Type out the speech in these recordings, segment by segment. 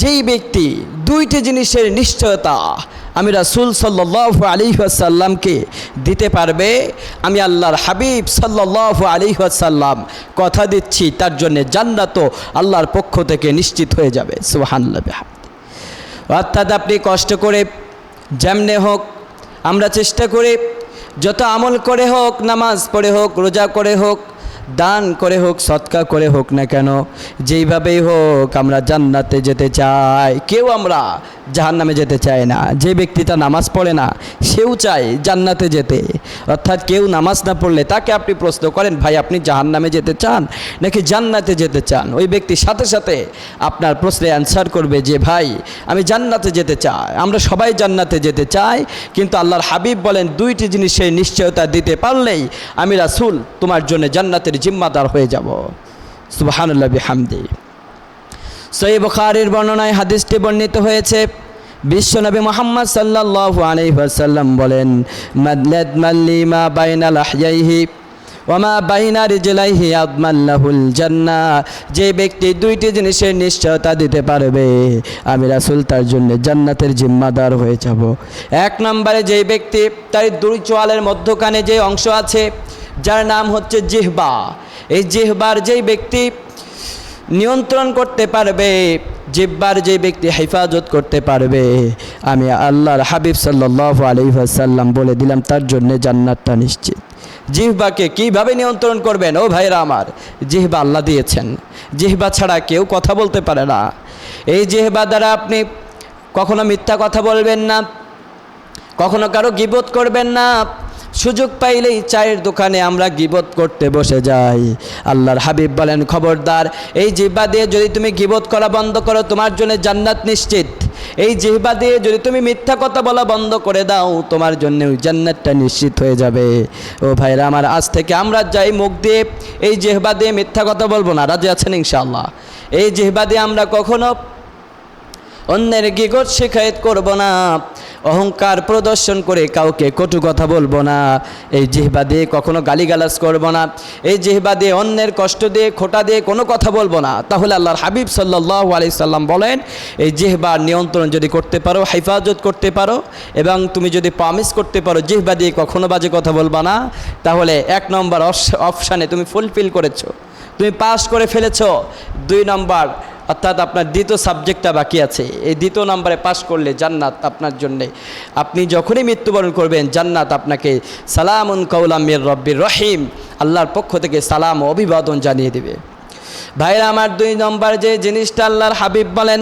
যেই ব্যক্তি দুইটি জিনিসের নিশ্চয়তা আমি রাসুল সাল্লাহ আলী আসাল্লামকে দিতে পারবে, আমি আল্লাহর হাবিব সাল্লাহ আলী আসাল্লাম কথা দিচ্ছি, তার জন্যে জান্নাত আল্লাহর পক্ষ থেকে নিশ্চিত হয়ে যাবে। সুহান্লাহ অর্থাৎ আপনি কষ্ট করে যেমনে হোক, আমরা চেষ্টা করে, যত আমল করে হোক, নামাজ পড়ে হোক, রোজা করে হোক দান করে হোক, সৎকা করে হোক না কেন, যেইভাবেই হোক আমরা জান্নাতে যেতে চাই। কেউ আমরা জাহান নামে যেতে চায় না। যে ব্যক্তিটা নামাজ পড়ে না, সেও চায় জান্নাতে যেতে। অর্থাৎ কেউ নামাজ না পড়লে তাকে আপনি প্রশ্ন করেন, ভাই, আপনি জাহান নামে যেতে চান নাকি জান্নাতে যেতে চান? ওই ব্যক্তির সাথে সাথে আপনার প্রশ্নে অ্যান্সার করবে যে, ভাই, আমি জান্নাতে যেতে চাই। আমরা সবাই জান্নাতে যেতে চাই, কিন্তু আল্লাহর হাবিব বলেন, দুইটি জিনিসের নিশ্চয়তা দিতে পারলেই আমি রাসুল, তোমার জন্য জান্নাতের জিম্মাদার হয়ে যাব। সুবাহানুল্লাহ বিহামদি। সই বুখারির বর্ণনায় হাদিসটি বর্ণিত হয়েছে বিশ্বনবী মোহাম্মদ সাল্লাল্লাহু আলাইহি বলেন মাদলাত মাল্লিমা বাইনাল আহয়াইহি ওমা আদমাল্লাহুল জান্নাহ যে ব্যক্তি দুইটি জিনিসের নিশ্চয়তা দিতে পারবে, আমি রাসূল তার জন্য জান্নাতের জিম্মাদার হয়ে যাব। এক নম্বরে যে ব্যক্তি তার দুই চোয়ালের মধ্যখানে যে অংশ আছে যার নাম হচ্ছে জিহবা। এই জিহবার যেই ব্যক্তি নিয়ন্ত্রণ করতে পারবে জিব্বার যে ব্যক্তি হেফাজত করতে পারবে, আমি আল্লাহর হাবিব সাল্লাহ আলহিহাসাল্লাম বলে দিলাম, তার জন্য জান্নাতটা নিশ্চিত। জিহবাকে কীভাবে নিয়ন্ত্রণ করবেন? ও ভাইরা আমার, জিহবা আল্লাহ দিয়েছেন। জিহবা ছাড়া কেউ কথা বলতে পারে না। এই জিহবা দ্বারা আপনি কখনো মিথ্যা কথা বলবেন না, কখনো কারও গিবত করবেন না। সুযোগ পাইলেই চায়ের দোকানে আমরা গিবত করতে বসে যাই। আল্লাহর হাবিব বলেন, খবরদার, এই জিহ্বা দিয়ে যদি তুমি গিবত করা বন্ধ করো, তোমার জন্য জান্নাত নিশ্চিত। এই জিহ্বা দিয়ে যদি তুমি মিথ্যা কথা বলা বন্ধ করে দাও, তোমার জন্য ওই জান্নাতটা নিশ্চিত হয়ে যাবে। ও ভাইরা আমার, আজ থেকে আমরা যাই মুখ দিয়ে। এই জেহবা দিয়ে মিথ্যা কথা বলব না, রাজি আছেন ইনশাআল্লাহ? এই জেহবা দিয়ে আমরা কখনো অন্যের গিগত শেখায়ত করব না। অহংকার প্রদর্শন করে কাউকে কটু কথা বলব না। এই জিহবা দিয়ে কখনো গালিগালাজ করব না। এই জিহবা দিয়ে অন্যের কষ্ট দিয়ে, খোটা দিয়ে কোনো কথা বলব না। তাহলে আল্লাহর হাবিব সাল্লাহ আলি সাল্লাম বলেন, এই জিহবার নিয়ন্ত্রণ যদি করতে পারো, হেফাজত করতে পারো, এবং তুমি যদি প্রমিস করতে পারো, জিহবা দিয়ে কখনো বাজে কথা বলবা না, তাহলে এক নম্বর অপশানে তুমি ফুলফিল করেছ। তুমি পাস করে ফেলেছো। দুই নম্বর অর্থাৎ আপনার দ্বিতীয় সাবজেক্টটা বাকি আছে। এই দ্বিতীয় নাম্বারে পাশ করলে জান্নাত আপনার জন্যে। আপনি যখনই মৃত্যুবরণ করবেন, জান্নাত আপনাকে সালামুন কৌলামের রব্বির রহিম, আল্লাহর পক্ষ থেকে সালাম অভিবাদন জানিয়ে দেবে। ভাইরা, আমার দুই নম্বর যে জিনিসটা আল্লাহর হাবিব বলেন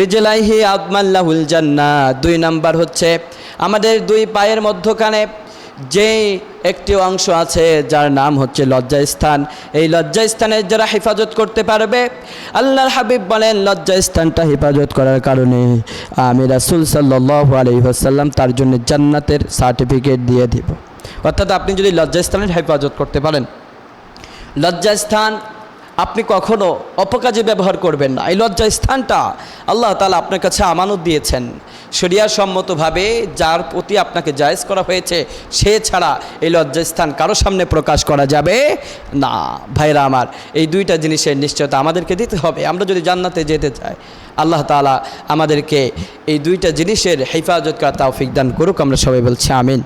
রিজলাইহি আদমাল্লাহুল জান্না দুই নম্বর হচ্ছে, আমাদের দুই পায়ের মধ্যখানে যে একটি অংশ আছে যার নাম হচ্ছে লজ্জাস্থান। এই লজ্জাস্থানের যারা হেফাজত করতে পারবে, আল্লাহর হাবিব বলেন, লজ্জাস্থানটা হেফাজত করার কারণে আমি রাসুল সাল্লাহ আলহিহাসাল্লাম তার জন্য জান্নাতের সার্টিফিকেট দিয়ে দিব। অর্থাৎ আপনি যদি লজ্জাস্থানের হেফাজত করতে পারেন, লজ্জাস্থান আপনি কখনো অপকাজে ব্যবহার করবেন না। এই লজ্জা স্থানটা আল্লাহ তালা আপনার কাছে আমানত দিয়েছেন। সম্মতভাবে যার প্রতি আপনাকে জায়েজ করা হয়েছে, সে ছাড়া এই লজ্জাস্থান কারও সামনে প্রকাশ করা যাবে না। ভাইরা আমার, এই দুইটা জিনিসের নিশ্চয়তা আমাদেরকে দিতে হবে। আমরা যদি জান্নাতে যেতে চাই, আল্লাহ তালা আমাদেরকে এই দুইটা জিনিসের হেফাজত করা তাও দান করুক, আমরা সবাই বলছি আমিন।